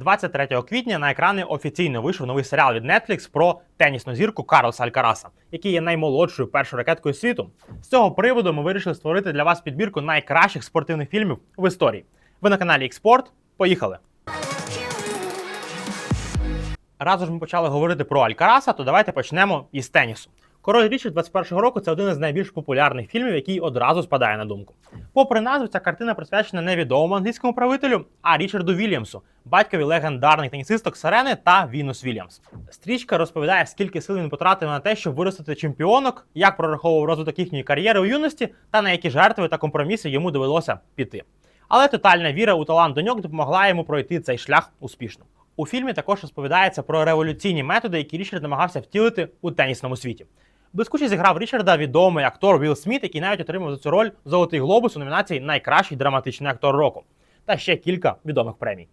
23 квітня на екрани офіційно вийшов новий серіал від Netflix про тенісну зірку Карлоса Алькараса, який є наймолодшою першою ракеткою світу. З цього приводу ми вирішили створити для вас підбірку найкращих спортивних фільмів в історії. Ви на каналі Експорт. Поїхали! Раз уж ми почали говорити про Алькараса, то давайте почнемо із тенісу. Король Річард 21-го року це один із найбільш популярних фільмів, який одразу спадає на думку. Попри назву, ця картина присвячена невідомому англійському правителю, а Річарду Вільямсу, батькові легендарних тенісисток Сарени та Вінус Вільямс. Стрічка розповідає, скільки сил він потратив на те, щоб виростити чемпіонок, як прораховував розвиток їхньої кар'єри у юності, та на які жертви та компроміси йому довелося піти. Але тотальна віра у талант доньок допомогла йому пройти цей шлях успішно. У фільмі також розповідається про революційні методи, які Річард намагався втілити у тенісному світі. Блискуче зіграв Річарда відомий актор Вілл Сміт, який навіть отримав за цю роль Золотий глобус у номінації Найкращий драматичний актор року та ще кілька відомих премій.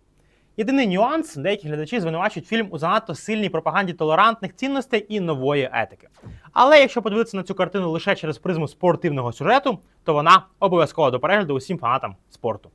Єдиний нюанс, деякі глядачі звинувачують фільм у занадто сильній пропаганді толерантних цінностей і нової етики. Але якщо подивитися на цю картину лише через призму спортивного сюжету, то вона обов'язкова до перегляду усім фанатам спорту.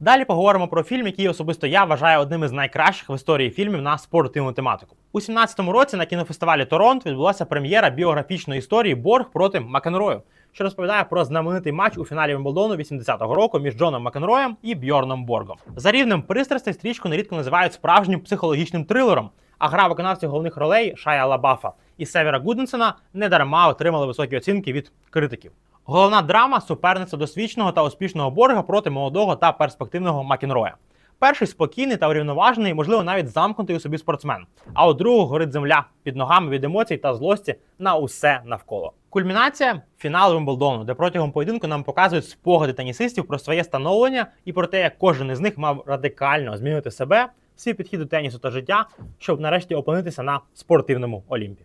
Далі поговоримо про фільм, який особисто я вважаю одним із найкращих в історії фільмів на спортивну тематику. У 17-му році на кінофестивалі Торонто відбулася прем'єра біографічної історії Борг проти Макенрою, що розповідає про знаменитий матч у фіналі Вимблдону 80-го року між Джоном Макенроєм і Бьорном Боргом. За рівнем пристрастей стрічку нерідко називають справжнім психологічним трилером. А гра виконавців головних ролей Шая Лабафа і Севера Гуденсена недарма отримали високі оцінки від критиків. Головна драма суперництво досвідченого та успішного борга проти молодого та перспективного Макінроя. Перший спокійний та урівноважений, можливо, навіть замкнутий у собі спортсмен. А у другого горить земля під ногами від емоцій та злості на усе навколо. Кульмінація фінал Вимблдону, де протягом поєдинку нам показують спогади тенісистів про своє становлення і про те, як кожен із них мав радикально змінити себе, свій підхід до тенісу та життя, щоб нарешті опинитися на спортивному олімпі.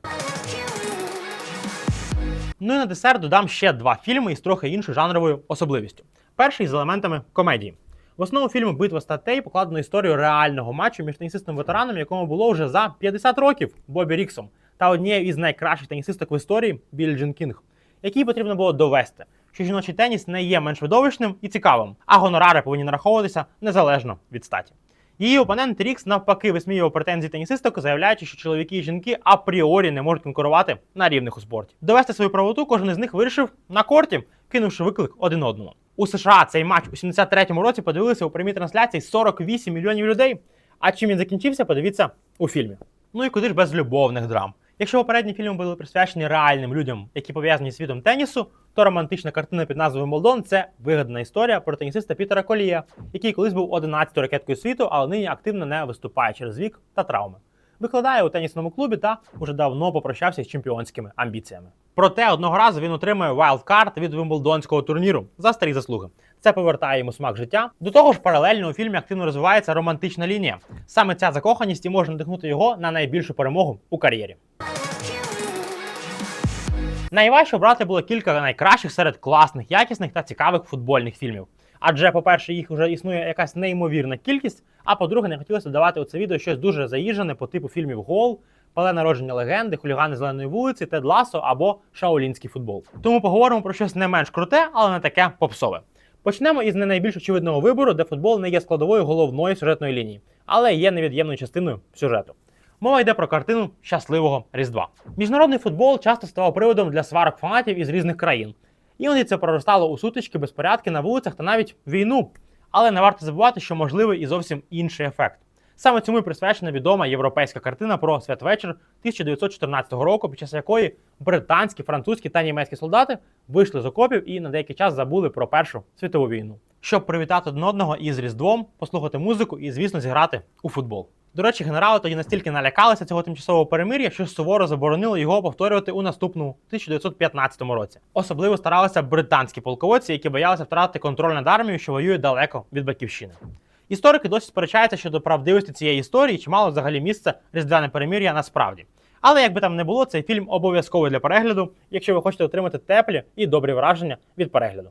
Ну і на десерт додам ще два фільми із трохи іншою жанровою особливістю. Перший з елементами комедії. В основу фільму Битва статей покладено історію реального матчу між тенісистом ветераном, якому було вже за 50 років Бобі Ріксом, та однією із найкращих тенісисток в історії Біллі Джин Кінг, якій потрібно було довести, що жіночий теніс не є менш видовищним і цікавим, а гонорари повинні нараховуватися незалежно від статі. Її опонент Рікс навпаки висміював претензії тенісисток, заявляючи, що чоловіки і жінки апріорі не можуть конкурувати на рівних у спорті. Довести свою правоту кожен із них вирішив на корті, кинувши виклик один одному. У США цей матч у 73-му році подивилися у прямій трансляції 48 мільйонів людей. А чим він закінчився, подивіться у фільмі. Ну і куди ж без любовних драм. Якщо попередні фільми були присвячені реальним людям, які пов'язані з світом тенісу, то романтична картина під назвою Молдон це вигадана історія про тенісиста Пітера Колія, який колись був 11-ю ракеткою світу, але нині активно не виступає через вік та травми. Викладає у тенісному клубі та уже давно попрощався з чемпіонськими амбіціями. Проте одного разу він отримує вайлдкарт від Вимблдонського турніру за старі заслуги. Це повертає йому смак життя. До того ж, паралельно у фільмі активно розвивається романтична лінія. Саме ця закоханість і може надихнути його на найбільшу перемогу у кар'єрі. Найважче обрати було кілька найкращих серед класних, якісних та цікавих футбольних фільмів. Адже, по-перше, їх вже існує якась неймовірна кількість. А по-друге, не хотілося додавати у це відео щось дуже заїжджене по типу фільмів Гол, Пале народження легенди, хулігани зеленої вулиці, Тед Ласо або Шаолінський футбол. Тому поговоримо про щось не менш круте, але не таке попсове. Почнемо із не найбільш очевидного вибору, де футбол не є складовою головної сюжетної лінії, але є невід'ємною частиною сюжету. Мова йде про картину щасливого Різдва. Міжнародний футбол часто ставав приводом для сварок фанатів із різних країн. Іноді це проростало у сутички, безпорядки на вулицях та навіть війну. Але не варто забувати, що можливий і зовсім інший ефект. Саме цьому і присвячена відома європейська картина про святвечір 1914 року, під час якої британські, французькі та німецькі солдати вийшли з окопів і на деякий час забули про Першу світову війну, щоб привітати один одного із Різдвом, послухати музику і, звісно, зіграти у футбол. До речі, генерали тоді настільки налякалися цього тимчасового перемир'я, що суворо заборонили його повторювати у наступному 1915 році. Особливо старалися британські полководці, які боялися втратити контроль над армією, що воює далеко від батьківщини. Історики досі сперечаються щодо правдивості цієї історії, чи мало взагалі місце різдвяне перемир'я насправді. Але як би там не було, цей фільм обов'язковий для перегляду, якщо ви хочете отримати теплі і добрі враження від перегляду.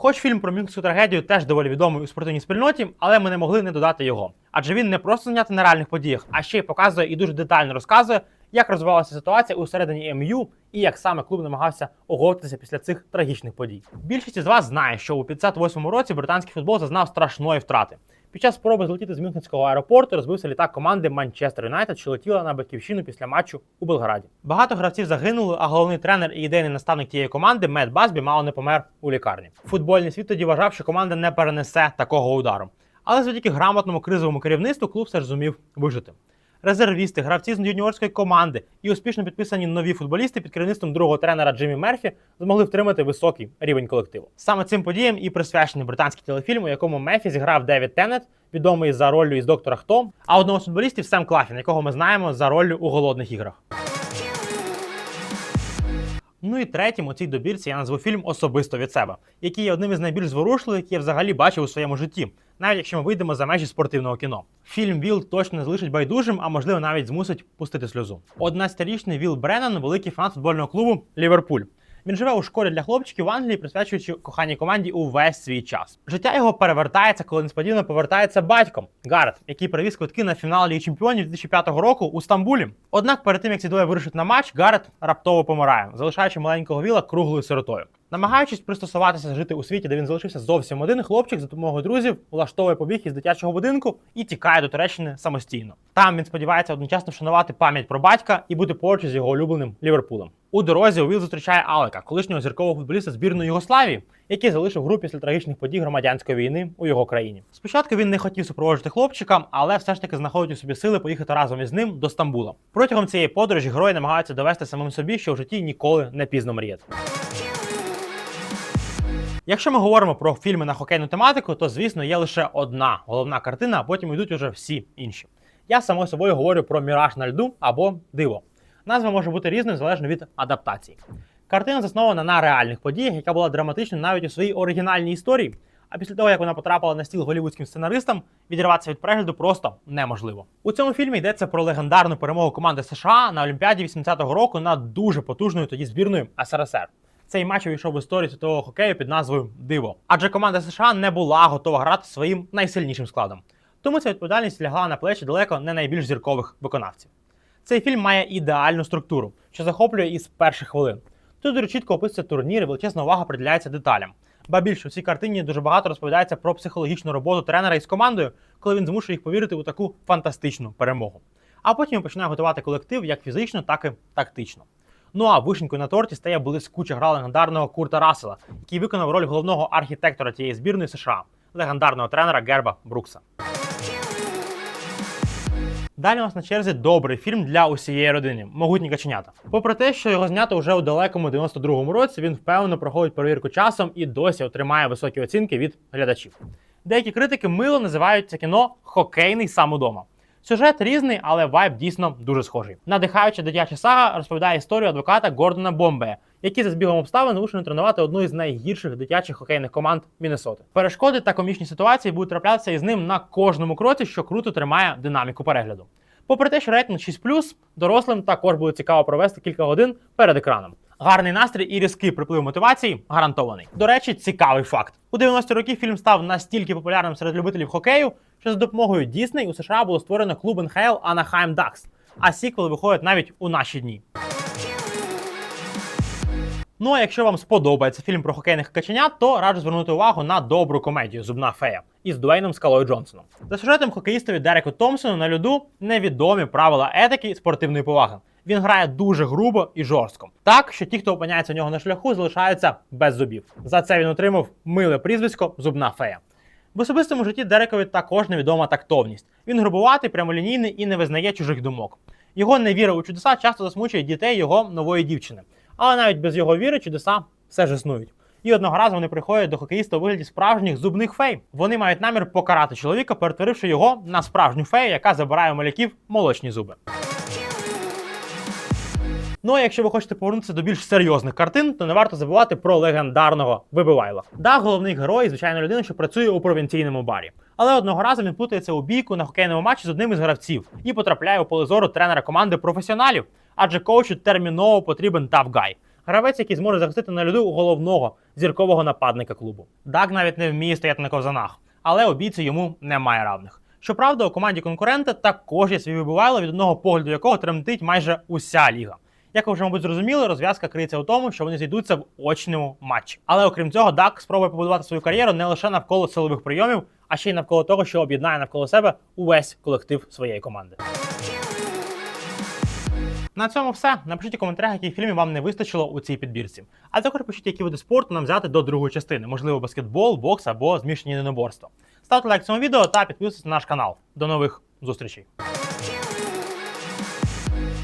Хоч фільм про мінську трагедію теж доволі відомий у спортивній спільноті, але ми не могли не додати його. Адже він не просто знятий на реальних подіях, а ще й показує і дуже детально розказує, як розвивалася ситуація у середині МЮ і як саме клуб намагався оговтатися після цих трагічних подій. Більшість із вас знає, що у 58-му році британський футбол зазнав страшної втрати. Під час спроби злетіти з Мюнхенського аеропорту розбився літак команди Манчестер Юнайтед, що летіла на батьківщину після матчу у Белграді. Багато гравців загинули, а головний тренер і ідейний наставник тієї команди Мед Басбі мало не помер у лікарні. Футбольний світ тоді вважав, що команда не перенесе такого удару. Але завдяки грамотному кризовому керівництву клуб все ж зумів вижити. Резервісти, гравці з юніорської команди і успішно підписані нові футболісти під керівництвом другого тренера Джиммі Мерфі змогли втримати високий рівень колективу. Саме цим подіям і присвячений британський телефільм, у якому Мефі зіграв Девід Теннет, відомий за роллю із доктора Хто, а одного з футболістів Сем Клафін, якого ми знаємо за роллю у голодних іграх. Ну і третім у цій добірці я назву фільм особисто від себе, який є одним із найбільш зворушливих, які я взагалі бачив у своєму житті, навіть якщо ми вийдемо за межі спортивного кіно. Фільм Віл точно залишить байдужим, а можливо навіть змусить пустити сльозу. 11-річний Віл Бреннан великий фанат футбольного клубу Ліверпуль. Він живе у школі для хлопчиків в Англії, присвячуючи коханій команді увесь свій час. Життя його перевертається, коли несподівано повертається батьком Гарет, який привіз квитки на фінал Ліги Чемпіонів 2005 року у Стамбулі. Однак перед тим як ці двоє вирушать на матч, Гарет раптово помирає, залишаючи маленького віла круглою сиротою. Намагаючись пристосуватися жити у світі, де він залишився зовсім один, хлопчик за допомогою друзів влаштовує побіг із дитячого будинку і тікає до Туреччини самостійно. Там він сподівається одночасно вшанувати пам'ять про батька і бути поруч з його улюбленим Ліверпулем. У дорозі Уіл зустрічає Алека, колишнього зіркового футболіста збірної Югославії, який залишив гру після трагічних подій громадянської війни у його країні. Спочатку він не хотів супроводжувати хлопчика, але все ж таки знаходить у собі сили поїхати разом із ним до Стамбула. Протягом цієї подорожі герої намагаються довести самим собі, що в житті ніколи не пізно мріяти. Якщо ми говоримо про фільми на хокейну тематику, то звісно є лише одна головна картина, а потім йдуть уже всі інші. Я само собою говорю про Міраж на льду або Диво. Назва може бути різною залежно від адаптації. Картина заснована на реальних подіях, яка була драматичною навіть у своїй оригінальній історії. А після того, як вона потрапила на стіл голівудським сценаристам, відірватися від перегляду просто неможливо. У цьому фільмі йдеться про легендарну перемогу команди США на Олімпіаді 80-го року над дуже потужною тоді збірною СРСР. Цей матч увійшов в історію світового хокею під назвою Диво. Адже команда США не була готова грати своїм найсильнішим складом. Тому ця відповідальність лягла на плечі далеко не найбільш зіркових виконавців. Цей фільм має ідеальну структуру, що захоплює із перших хвилин. Тут дуже чітко описується турнір і величезна увага приділяється деталям. Ба більше у цій картині дуже багато розповідається про психологічну роботу тренера із командою, коли він змушує їх повірити у таку фантастичну перемогу. А потім починає готувати колектив як фізично, так і тактично. Ну а вишенькою на торті стає блискуча гра легендарного Курта Рассела, який виконав роль головного архітектора тієї збірної США, легендарного тренера Герба Брукса. Далі у нас на черзі добрий фільм для усієї родини Могутні каченята. Попри те, що його знято вже у далекому 92-му році, він впевнено проходить перевірку часом і досі отримає високі оцінки від глядачів. Деякі критики мило називають це кіно хокейний сам удома. Сюжет різний, але вайб дійсно дуже схожий. Надихаюча дитяча сага розповідає історію адвоката Гордона Бомбея, який за збігом обставин змушений тренувати одну із найгірших дитячих хокейних команд Міннесоти. Перешкоди та комічні ситуації будуть траплятися із ним на кожному кроці, що круто тримає динаміку перегляду. Попри те, що рейтинг 6+, дорослим також буде цікаво провести кілька годин перед екраном. Гарний настрій і різкий приплив мотивації гарантований. До речі, цікавий факт. У 90-ті роки фільм став настільки популярним серед любителів хокею, що за допомогою Дісней у США було створено клуб НХЛ Anaheim Ducks, а сіквели виходять навіть у наші дні. Ну а якщо вам сподобається фільм про хокейних каченят, то раджу звернути увагу на добру комедію Зубна фея із Дуейном Скалою Джонсоном. За сюжетом хокеїстові Дереку Томпсону на льоду невідомі правила етики і спортивної поваги. Він грає дуже грубо і жорстко, так що ті, хто опиняється у нього на шляху, залишаються без зубів. За це він отримав миле прізвисько Зубна фея. В особистому житті Дерекові також невідома тактовність. Він грубуватий, прямолінійний і не визнає чужих думок. Його невіра у чудеса часто засмучує дітей його нової дівчини. Але навіть без його віри чудеса все ж існують. І одного разу вони приходять до хокеїста у вигляді справжніх зубних фей. Вони мають намір покарати чоловіка, перетворивши його на справжню фею, яка забирає у маляків молочні зуби. Ну а якщо ви хочете повернутися до більш серйозних картин, то не варто забувати про легендарного вибивайла. Да, головний герой, звичайно, людина, що працює у провінційному барі. Але одного разу він плутається у бійку на хокейному матчі з одним із гравців і потрапляє у поле зору тренера команди професіоналів, адже коучу терміново потрібен тавгай. Гравець, який зможе захистити на льоду головного зіркового нападника клубу. Даг навіть не вміє стояти на ковзанах, але у бійці йому немає равних. Щоправда, у команді конкурента також є свій вибивайло, від одного погляду якого тремтить майже уся ліга. Як ви вже, мабуть, зрозуміли, розв'язка криється у тому, що вони зійдуться в очному матчі. Але окрім цього, Дак спробує побудувати свою кар'єру не лише навколо силових прийомів, а ще й навколо того, що об'єднає навколо себе увесь колектив своєї команди. На цьому все. Напишіть у коментарях, яких фільмів вам не вистачило у цій підбірці. А також пишіть, які види спорту нам взяти до другої частини, можливо, баскетбол, бокс або змішані єдиноборства. Ставте лайк цьому відео та підписуйтесь на наш канал. До нових зустрічей!